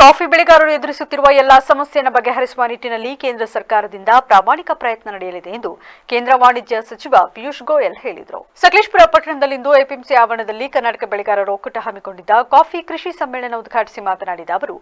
Coffee ಬೆಳೆಗಾರರು ಎದುರಿಸುತ್ತಿರುವ ಎಲ್ಲಾ ಸಮಸ್ಯೆಯನ್ನು ಬಗೆಹರಿಸುವ ನಿಟ್ಟಿನಲ್ಲಿ ಕೇಂದ್ರ ಸರ್ಕಾರದಿಂದ ಪ್ರಾಮಾಣಿಕ ಪ್ರಯತ್ನ ನಡೆಯಲಿದೆ ಎಂದು ಕೇಂದ್ರ ವಾಣಿಜ್ಯ ಸಚಿವ ಪಿಯೂಷ್ ಗೋಯಲ್ ಹೇಳಿದರು. ಸಕಲೇಶ್ಪುರ ಪಟ್ಟಣದಲ್ಲಿಂದು ಎಪಿಎಂಸಿ ಆವರಣದಲ್ಲಿ ಕರ್ನಾಟಕ ಬೆಳೆಗಾರರ ಒಕ್ಕೂಟ ಹಮ್ಮಿಕೊಂಡಿದ್ದ ಕಾಫಿ ಕೃಷಿ ಸಮ್ಮೇಳನ ಉದ್ಘಾಟಿಸಿ ಮಾತನಾಡಿದ ಅವರು,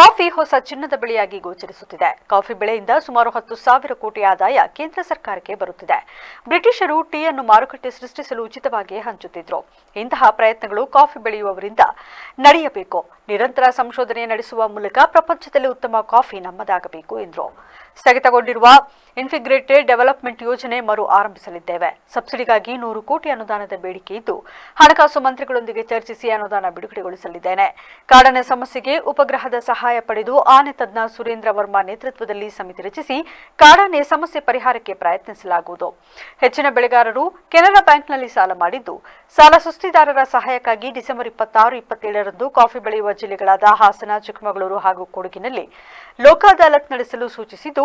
ಕಾಫಿ ಹೊಸ ಚಿನ್ನದ ಬೆಳೆಯಾಗಿ ಗೋಚರಿಸುತ್ತಿದೆ. ಕಾಫಿ ಬೆಳೆಯಿಂದ ಸುಮಾರು ಹತ್ತು ಸಾವಿರ ಕೋಟಿ ಆದಾಯ ಕೇಂದ್ರ ಸರ್ಕಾರಕ್ಕೆ ಬರುತ್ತಿದೆ. ಬ್ರಿಟಿಷರು ಟೀ ಅನ್ನು ಮಾರುಕಟ್ಟೆ ಸೃಷ್ಟಿಸಲು ಉಚಿತವಾಗಿ ಹಂಚುತ್ತಿದ್ರು. ಇಂತಹ ಪ್ರಯತ್ನಗಳು ಕಾಫಿ ಬೆಳೆಯುವವರಿಂದ ನಡೆಯಬೇಕು. ನಿರಂತರ ಸಂಶೋಧನೆ ನಡೆಸುವ ಮೂಲಕ ಪ್ರಪಂಚದಲ್ಲಿ ಉತ್ತಮ ಕಾಫಿ ನಮ್ಮದಾಗಬೇಕು ಎಂದರು. ಸ್ಥಗಿತಗೊಂಡಿರುವ ಇನ್ಫಿಗ್ರೇಟೆಡ್ ಡೆವಲಪ್ಮೆಂಟ್ ಯೋಜನೆ ಮರು ಆರಂಭಿಸಲಿದ್ದೇವೆ. ಸಬ್ಸಿಡಿಗಾಗಿ ನೂರು ಕೋಟಿ ಅನುದಾನದ ಬೇಡಿಕೆ ಇದ್ದು, ಹಣಕಾಸು ಮಂತ್ರಿಗಳೊಂದಿಗೆ ಚರ್ಚಿಸಿ ಅನುದಾನ ಬಿಡುಗಡೆಗೊಳಿಸಲಿದ್ದೇನೆ. ಕಾಡನೆ ಸಮಸ್ಯೆಗೆ ಉಪಗ್ರಹದ ಸಹಾಯ ಪಡೆದು ಆನೆ ತಜ್ಞ ಸುರೇಂದ್ರ ವರ್ಮಾ ನೇತೃತ್ವದಲ್ಲಿ ಸಮಿತಿ ರಚಿಸಿ ಕಾಡನೆ ಸಮಸ್ಯೆ ಪರಿಹಾರಕ್ಕೆ ಪ್ರಯತ್ನಿಸಲಾಗುವುದು. ಹೆಚ್ಚಿನ ಬೆಳೆಗಾರರು ಕೆನರಾ ಬ್ಯಾಂಕ್ನಲ್ಲಿ ಸಾಲ ಮಾಡಿದ್ದು, ಸಾಲ ಸುಸ್ತಿದಾರರ ಸಹಾಯಕ್ಕಾಗಿ ಡಿಸೆಂಬರ್ ಇಪ್ಪತ್ತಾರು, ಇಪ್ಪತ್ತೇಳರಂದು ಕಾಫಿ ಬೆಳೆಯುವ ಜಿಲ್ಲೆಗಳಾದ ಹಾಸನ, ಚಿಕ್ಕಮಗಳೂರು ಹಾಗೂ ಕೊಡಗಿನಲ್ಲಿ ಲೋಕಾದಾಲತ್ ನಡೆಸಲು ಸೂಚಿಸಿದ್ದು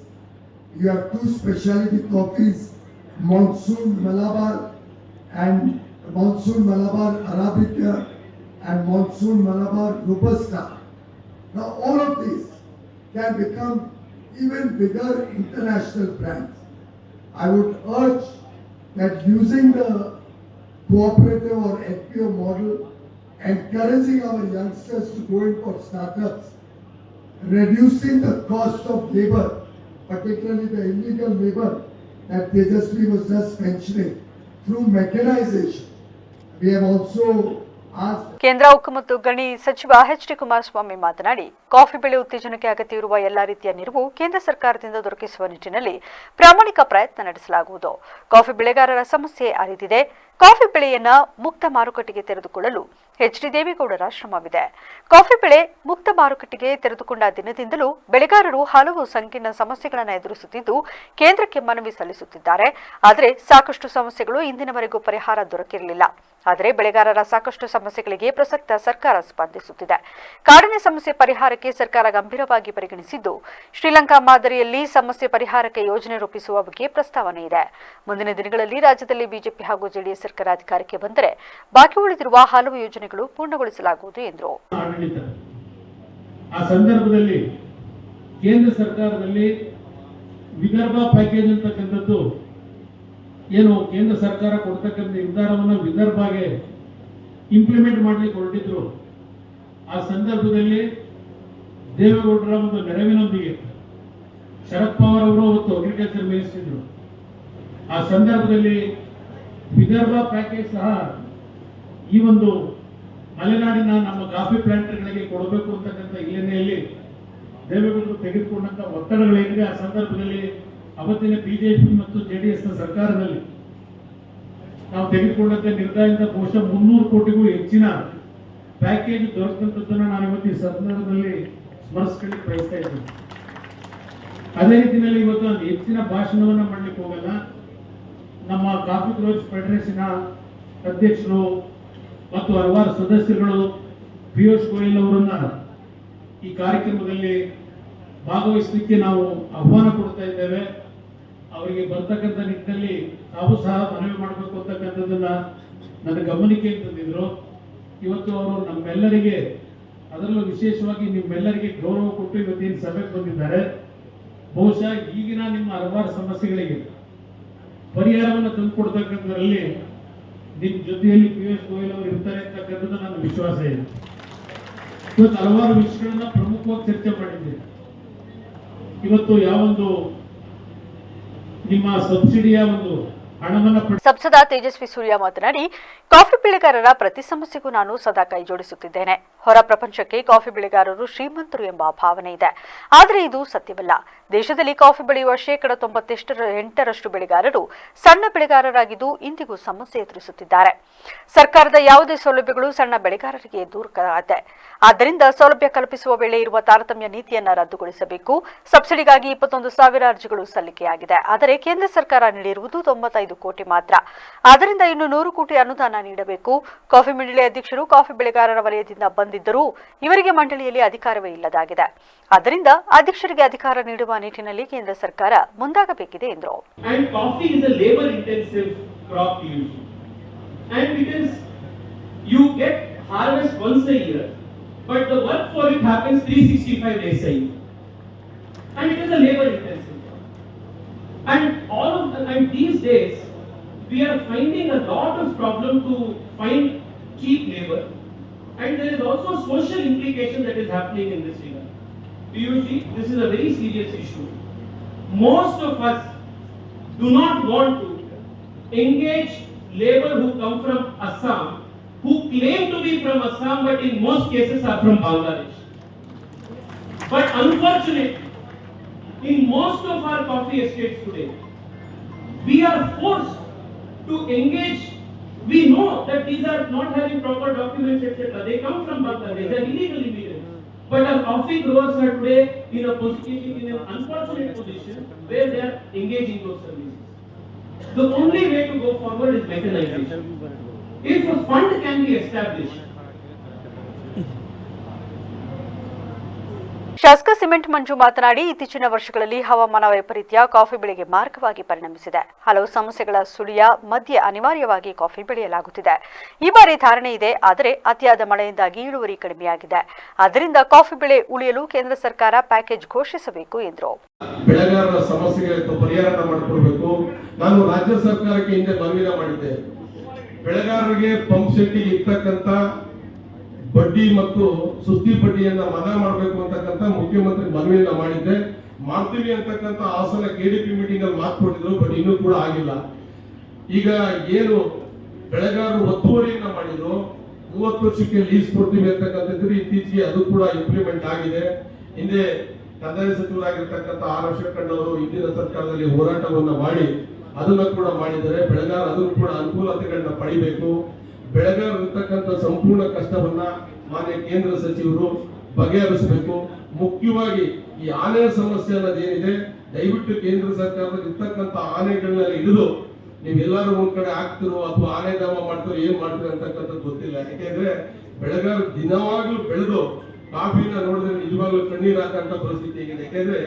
You have two specialty coffees, Monsoon Malabar and Monsoon Malabar Arabica and Monsoon Malabar Robusta. Now all of these can become even bigger international brands. I would urge that using the cooperative or FPO model, encouraging our youngsters to go in for startups, reducing the cost of labor, particularly the illegal labor that Tejasvi was just mentioning, through mechanization. We have also ಕೇಂದ್ರ ಉಕ್ಕು ಮತ್ತು ಗಣಿ ಸಚಿವ H D Kumaraswamy ಮಾತನಾಡಿ coffee ಬೆಳೆ ಉತ್ತೇಜನಕ್ಕೆ ಅಗತ್ಯವಿರುವ ಎಲ್ಲಾ ರೀತಿಯ ನೆರವು ಕೇಂದ್ರ ಸರ್ಕಾರದಿಂದ ದೊರಕಿಸುವ ನಿಟ್ಟಿನಲ್ಲಿ ಪ್ರಾಮಾಣಿಕ ಪ್ರಯತ್ನ ನಡೆಸಲಾಗುವುದು ಕಾಫಿ ಬೆಳೆಗಾರರ ಸಮಸ್ಯೆ ಅರಿತಿದೆ ಕಾಫಿ ಬೆಳೆಯನ್ನ ಮುಕ್ತ ಮಾರುಕಟ್ಟೆಗೆ ತೆರೆದುಕೊಳ್ಳಲು ಎಚ್ ಡಿ ದೇವೇಗೌಡರ ಶ್ರಮವಿದೆ. ಕಾಫಿ ಬೆಳೆ ಮುಕ್ತ ಮಾರುಕಟ್ಟೆಗೆ ತೆರೆದುಕೊಂಡ ದಿನದಿಂದಲೂ ಬೆಳೆಗಾರರು ಹಲವು ಸಂಕೀರ್ಣ ಸಮಸ್ಯೆಗಳನ್ನು ಎದುರಿಸುತ್ತಿದ್ದು ಕೇಂದ್ರಕ್ಕೆ ಮನವಿ ಸಲ್ಲಿಸುತ್ತಿದ್ದಾರೆ. ಆದರೆ ಸಾಕಷ್ಟು ಸಮಸ್ಯೆಗಳು ಇಂದಿನವರೆಗೂ ಪರಿಹಾರ ದೊರಕಿರಲಿಲ್ಲ. ಆದರೆ ಬೆಳೆಗಾರರ ಸಾಕಷ್ಟು ಸಮಸ್ಯೆಗಳಿಗೆ ಪ್ರಸಕ್ತ ಸರ್ಕಾರ ಸ್ಪಂದಿಸುತ್ತಿದೆ. ಕಾಡಿನ ಸಮಸ್ಯೆ ಪರಿಹಾರಕ್ಕೆ ಸರ್ಕಾರ ಗಂಭೀರವಾಗಿ ಪರಿಗಣಿಸಿದ್ದು, ಶ್ರೀಲಂಕಾ ಮಾದರಿಯಲ್ಲಿ ಸಮಸ್ಯೆ ಪರಿಹಾರಕ್ಕೆ ಯೋಜನೆ ರೂಪಿಸುವ ಬಗ್ಗೆ ಪ್ರಸ್ತಾವನೆ ಇದೆ. ಮುಂದಿನ ದಿನಗಳಲ್ಲಿ ರಾಜ್ಯದಲ್ಲಿ ಬಿಜೆಪಿ ಹಾಗೂ ಜೆಡಿಎಸ್ ಸರ್ಕಾರ ಅಧಿಕಾರಕ್ಕೆ ಬಂದರೆ ಬಾಕಿ ಉಳಿದಿರುವ ಹಲವು ಯೋಜನೆಗಳು ಪೂರ್ಣಗೊಳಿಸಲಾಗುವುದು ಎಂದರು. ಆ ಸಂದರ್ಭದಲ್ಲಿ ಕೇಂದ್ರ ಸರ್ಕಾರದಲ್ಲಿ ವಿದರ್ಭ ಪ್ಯಾಕೇಜ್ ಅಂತಕ್ಕಂಥದ್ದು ಏನು ಕೇಂದ್ರ ಸರ್ಕಾರ ಕೊಡ್ತಕ್ಕಂಥ ನಿರ್ಧಾರವನ್ನು ವಿದರ್ಭಗೆ ಇಂಪ್ಲಿಮೆಂಟ್ ಮಾಡಲಿಕ್ಕೆ ಹೊರಟಿದ್ರು. ಆ ಸಂದರ್ಭದಲ್ಲಿ ದೇವೇಗೌಡರ ಒಂದು ನೆರವಿನೊಂದಿಗೆ ಶರದ್ ಪವಾರ್ ಅವರು ಮತ್ತು ಅಗ್ರಿಕಲ್ಚರ್ ಮಿನಿಸ್ಟರ್ ಆ ಸಂದರ್ಭದಲ್ಲಿ ವಿದರ್ಭ ಪ್ಯಾಕೇಜ್ ಸಹ ಈ ಒಂದು ಮಲೆನಾಡಿನ ನಮ್ಮ ಕಾಫಿ ಪ್ಲಾಂಟ್ಗಳಿಗೆ ಕೊಡಬೇಕು ಅಂತಕ್ಕಂಥ ಹಿನ್ನೆಲೆಯಲ್ಲಿ ದೇವೇಗೌಡರು ತೆಗೆದುಕೊಂಡಂತ ಒತ್ತಡಗಳೇನಿದೆ ಆ ಸಂದರ್ಭದಲ್ಲಿ ಅವತ್ತಿನ ಬಿಜೆಪಿ ಮತ್ತು ಜೆಡಿಎಸ್ನ ಸರ್ಕಾರದಲ್ಲಿ ನಾವು ತೆಗೆದುಕೊಂಡಂತ ನಿರ್ಧಾರದಿಂದ ಬಹುಶಃ ಮುನ್ನೂರು ಕೋಟಿಗೂ ಹೆಚ್ಚಿನ ಪ್ಯಾಕೇಜ್ ದೊರಕಂಥದ್ದನ್ನು ನಾನು ಇವತ್ತು ಈ ಸಂದರ್ಭದಲ್ಲಿ ಸ್ಮರಿಸ್ಕೊಳ್ಳಿಕ್ಕೆ ಬಯಸ್ತಾ ಇದ್ದೀನಿ. ಅದೇ ರೀತಿಯಲ್ಲಿ ಇವತ್ತು ನಾನು ಹೆಚ್ಚಿನ ಭಾಷಣವನ್ನ ಮಾಡ್ಲಿಕ್ಕೆ ಹೋಗಲ್ಲ. ನಮ್ಮ ಕಾಫಿ ಗ್ರೋಸ್ ಫೆಡರೇಷನ್ ಅಧ್ಯಕ್ಷರು ಮತ್ತು ಹಲವಾರು ಸದಸ್ಯರುಗಳು ಪಿಯೂಷ್ ಗೋಯಲ್ ಅವರನ್ನ ಈ ಕಾರ್ಯಕ್ರಮದಲ್ಲಿ ಭಾಗವಹಿಸಲಿಕ್ಕೆ ನಾವು ಆಹ್ವಾನ ಕೊಡ್ತಾ ಇದ್ದೇವೆ. ಅವರಿಗೆ ಬರ್ತಕ್ಕಂಥ ನಿಟ್ಟಿನಲ್ಲಿ ತಾವು ಸಹ ಮನವಿ ಮಾಡಬೇಕು ಅಂತಕ್ಕಂಥದ್ದನ್ನ ನನ್ನ ಗಮನಕ್ಕೆ ತಂದಿದ್ರು. ಇವತ್ತು ಅವರು ನಮ್ಮೆಲ್ಲರಿಗೆ, ಅದರಲ್ಲೂ ವಿಶೇಷವಾಗಿ ನಿಮ್ಮೆಲ್ಲರಿಗೆ ಗೌರವ ಕೊಟ್ಟು ಇವತ್ತೇನು ಸಭೆಗೆ ಬಂದಿದ್ದಾರೆ. ಬಹುಶಃ ಈಗಿನ ನಿಮ್ಮ ಹಲವಾರು ಸಮಸ್ಯೆಗಳಿಗೆ ಪರಿಹಾರವನ್ನು ತಂದುಕೊಡ್ತಕ್ಕಂಥದ್ರಲ್ಲಿ ನಿಮ್ಮ ಜೊತೆಯಲ್ಲಿ ಎಸ್ ಗೋಯಲ್ ಅವರು ಇರ್ತಾರೆ ಅಂತಕ್ಕಂಥದ್ದು ನನ್ನ ವಿಶ್ವಾಸ ಇದೆ ಇವತ್ತು ಹಲವಾರು ವಿಷಯಗಳನ್ನ ಪ್ರಮುಖವಾಗಿ ಚರ್ಚೆ ಮಾಡಿದ್ದೇನೆ ಇವತ್ತು ಯಾವೊಂದು ನಿಮ್ಮ ಸಬ್ಸಿಡಿಯ ಒಂದು ಸಂಸದ ತೇಜಸ್ವಿ ಸೂರ್ಯ ಮಾತನಾಡಿ, ಕಾಫಿ ಬೆಳೆಗಾರರ ಪ್ರತಿ ಸಮಸ್ಯೆಗೂ ನಾನು ಸದಾ ಕೈ ಜೋಡಿಸುತ್ತಿದ್ದೇನೆ. ಹೊರ ಪ್ರಪಂಚಕ್ಕೆ ಕಾಫಿ ಬೆಳೆಗಾರರು ಶ್ರೀಮಂತರು ಎಂಬ ಭಾವನೆ ಇದೆ. ಆದರೆ ಇದು ಸತ್ಯವಲ್ಲ. ದೇಶದಲ್ಲಿ ಕಾಫಿ ಬೆಳೆಯುವ ಶೇಕಡ ತೊಂಬತ್ತೆಷ್ಟರ ಎಂಟರಷ್ಟು ಬೆಳೆಗಾರರು ಸಣ್ಣ ಬೆಳೆಗಾರರಾಗಿದ್ದು ಇಂದಿಗೂ ಸಮಸ್ಯೆ ಎದುರಿಸುತ್ತಿದ್ದಾರೆ. ಸರ್ಕಾರದ ಯಾವುದೇ ಸೌಲಭ್ಯಗಳು ಸಣ್ಣ ಬೆಳೆಗಾರರಿಗೆ ದೂರವಾಗಿದೆ ಆದ್ದರಿಂದ ಸೌಲಭ್ಯ ಕಲ್ಪಿಸುವ ವೇಳೆ ಇರುವ ತಾರತಮ್ಯ ನೀತಿಯನ್ನ ರದ್ದುಗೊಳಿಸಬೇಕು. ಸಬ್ಸಿಡಿಗಾಗಿ ಇಪ್ಪತ್ತೊಂದು ಸಾವಿರ ಅರ್ಜಿಗಳು ಸಲ್ಲಿಕೆಯಾಗಿದೆ. ಆದರೆ ಕೇಂದ್ರ ಸರ್ಕಾರ ನೀಡಿರುವುದು ತೊಂಬತ್ತೈದು ಕೋಟಿ ಮಾತ್ರ ಆದ್ದರಿಂದ ಇನ್ನು ನೂರು ಕೋಟಿ ಅನುದಾನ ನೀಡಬೇಕು ಕಾಫಿ ಮಂಡಳಿ ಅಧ್ಯಕ್ಷರು ಕಾಫಿ ಬೆಳೆಗಾರರ ವಲಯದಿಂದ ಬಂದಿದ್ದರೂ ಇವರಿಗೆ ಮಂಡಳಿಯಲ್ಲಿ ಅಧಿಕಾರವೇ ಇಲ್ಲದಾಗಿದೆ ಆದ್ದರಿಂದ ಅಧ್ಯಕ್ಷರಿಗೆ ಅಧಿಕಾರ ನೀಡುವ ನಿಟ್ಟಿನಲ್ಲಿ ಕೇಂದ್ರ ಸರ್ಕಾರ ಮುಂದಾಗಬೇಕಿದೆ ಎಂದರು harvest once a year, but the work for it happens 365 days a year. And it is a labor intensive job. And all of the, and these days, we are finding a lot of problem to find cheap labor. And there is also social implication that is happening in this regard. Piyushji, this is a very serious issue. Most of us do not want to engage labor who come from Assam, who claim to be from Assam but in most cases are from Bangladesh. But unfortunately, in most of our coffee estates today, we are forced to engage. We know that these are not having proper documents, etc. They come from Bangladesh, they are illegal immigrants. But our coffee growers are today in a position, in an unfortunate position where they are engaging those services. The only way to go forward is mechanization. If a fund can be established, ಶಾಸಕ cement Manju ಮಾತನಾಡಿ, ಇತ್ತೀಚಿನ ವರ್ಷಗಳಲ್ಲಿ ಹವಾಮಾನ ವೈಪರೀತ್ಯ coffee ಬೆಳೆಗೆ ಮಾರ್ಗವಾಗಿ ಪರಿಣಮಿಸಿದೆ. ಹಲವು ಸಮಸ್ಯೆಗಳ ಸುಳಿಯ ಮಧ್ಯೆ ಅನಿವಾರ್ಯವಾಗಿ ಕಾಫಿ ಬೆಳೆಯಲಾಗುತ್ತಿದೆ. ಈ ಬಾರಿ ಧಾರಣೆ ಇದೆ, ಆದರೆ ಅತಿಯಾದ ಮಳೆಯಿಂದಾಗಿ ಇಳುವರಿ ಕಡಿಮೆಯಾಗಿದೆ. ಆದ್ದರಿಂದ ಕಾಫಿ ಬೆಳೆ ಉಳಿಯಲು ಕೇಂದ್ರ ಸರ್ಕಾರ ಪ್ಯಾಕೇಜ್ ಘೋಷಿಸಬೇಕು ಎಂದರು. ಬೆಳೆಗಾರರ ಪರಿಹಾರ ಮಾಡಿಕೊಡಬೇಕು. ನಾನು ರಾಜ್ಯ ಸರ್ಕಾರಕ್ಕೆ ಹಿಂದೆ ಬೆಳೆಗಾರರಿಗೆ ಪಂಪ್ ಸೆಟ್ಟಿಗೆ ಇರ್ತಕ್ಕಂತ ಬಡ್ಡಿ ಮತ್ತು ಸುಸ್ತಿ ಬಡ್ಡಿಯನ್ನ ಮನಾ ಮಾಡಬೇಕು ಅಂತಕ್ಕಂಥ ಮುಖ್ಯಮಂತ್ರಿ ಮನವಿಯನ್ನ ಮಾಡಿದ್ದೆ. ಮಾಡ್ತೀವಿ ಅಂತಕ್ಕಂತ ಹಾಸನ ಕೆಡಿಪಿ ಮೀಟಿಂಗ್ ಅಲ್ಲಿ ಮಾತು ಕೊಟ್ಟಿದ್ರು ಬಟ್ ಇನ್ನೂ ಕೂಡ ಆಗಿಲ್ಲ. ಈಗ ಏನು ಬೆಳೆಗಾರರು ಒತ್ತುವರಿಯನ್ನ ಮಾಡಿದ್ರು, ಮೂವತ್ತು ವರ್ಷಕ್ಕೆ ಲೀಸ್ ಕೊಡ್ತೀವಿ ಅಂತಕ್ಕಂಥದ್ದು ಇತ್ತೀಚೆಗೆ ಅದು ಕೂಡ ಇಂಪ್ಲಿಮೆಂಟ್ ಆಗಿದೆ. ಹಿಂದೆ ಕಂದಾಯ ಸಚಿವರಾಗಿರ್ತಕ್ಕಂಥ ಆರ್ ಅವರು ಹಿಂದಿನ ಸರ್ಕಾರದಲ್ಲಿ ಹೋರಾಟವನ್ನ ಮಾಡಿ, ಅದನ್ನ ಕೂಡ ಮಾಡಿದ್ದಾರೆ. ಬೆಳೆಗಾರ ಅದನ್ನು ಕೂಡ ಅನುಕೂಲತೆಗಳನ್ನ ಪಡಿಬೇಕು. ಬೆಳೆಗಾರರು ಇರ್ತಕ್ಕಂಥ ಸಂಪೂರ್ಣ ಕಷ್ಟವನ್ನ ಮಾನ್ಯ ಕೇಂದ್ರ ಸಚಿವರು ಬಗೆಹರಿಸಬೇಕು. ಮುಖ್ಯವಾಗಿ ಈ ಆನೆ ಸಮಸ್ಯೆ ಅನ್ನೋದೇನಿದೆ ದಯವಿಟ್ಟು ಕೇಂದ್ರ ಸರ್ಕಾರದಲ್ಲಿ ಇರ್ತಕ್ಕಂಥ ಆನೆಗಳನ್ನ ಹಿಡಿದು ನೀವೆಲ್ಲರೂ ಒಂದ್ ಕಡೆ ಹಾಕ್ತಿರೋ ಅಥವಾ ಆನೆ ಧಾಮ ಮಾಡ್ತಿರೋ ಏನ್ ಮಾಡ್ತೀರೋ ಅಂತಕ್ಕಂಥದ್ದು ಗೊತ್ತಿಲ್ಲ. ಯಾಕೆಂದ್ರೆ ಬೆಳಗಾವಿ ದಿನವಾಗ್ಲೂ ಬೆಳೆದು ಕಾಫಿನ ನೋಡಿದ್ರೆ ನಿಜವಾಗ್ಲೂ ಕಣ್ಣೀರ್ ಹಾಕಂತ ಪರಿಸ್ಥಿತಿ ಆಗಿದೆ ಯಾಕೆಂದ್ರೆ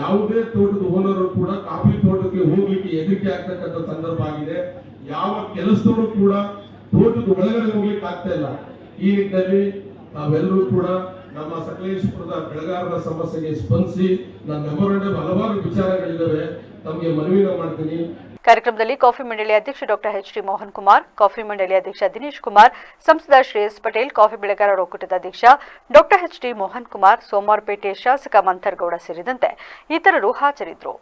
ಯಾವುದೇ ತೋಟದ ಓನರ್ ಕೂಡ ಕಾಫಿ ತೋಟಕ್ಕೆ ಹೋಗ್ಲಿಕ್ಕೆ ಹೆದರಿಕೆ ಆಗ್ತಕ್ಕಂಥ ಸಂದರ್ಭ ಆಗಿದೆ. ಯಾವ ಕೆಲಸದವರು ಕೂಡ ತೋಟದ ಒಳಗಡೆ ಹೋಗ್ಲಿಕ್ಕೆ ಆಗ್ತಾ ಇಲ್ಲ. ಈ ನಿಟ್ಟಿನಲ್ಲಿ ನಾವೆಲ್ಲರೂ ಕೂಡ ನಮ್ಮ ಸಕಲೇಶ್ಪುರದ ಬೆಳೆಗಾರರ ಸಮಸ್ಯೆಗೆ ಸ್ಪಂದಿಸಿ ನನ್ನ ಮೆಮೊರಂಡಮ್ ಹಲವಾರು ವಿಚಾರಗಳಿದ್ದಾವೆ. ತಮಗೆ ಮನವಿನ ಮಾಡ್ತೀನಿ. ಕಾರ್ಯಕ್ರಮದಲ್ಲಿ ಕಾಫಿ ಮಂಡಳಿ ಅಧ್ಯಕ್ಷ doctor H D Mohan Kumar, coffee ಮಂಡಳಿ ಅಧ್ಯಕ್ಷ ದಿನೇಶ್ ಕುಮಾರ್, ಸಂಸದ ಶ್ರೇಯಸ್ ಪಟೇಲ್, ಕಾಫಿ ಬೆಳೆಗಾರರ ಒಕ್ಕೂಟದ ಅಧ್ಯಕ್ಷ doctor H D Mohan Kumar Somwarpet ಶಾಸಕ ಮಂಥರ್ಗೌಡ ಸೇರಿದಂತೆ ಇತರರು ಹಾಜರಿದ್ದರು.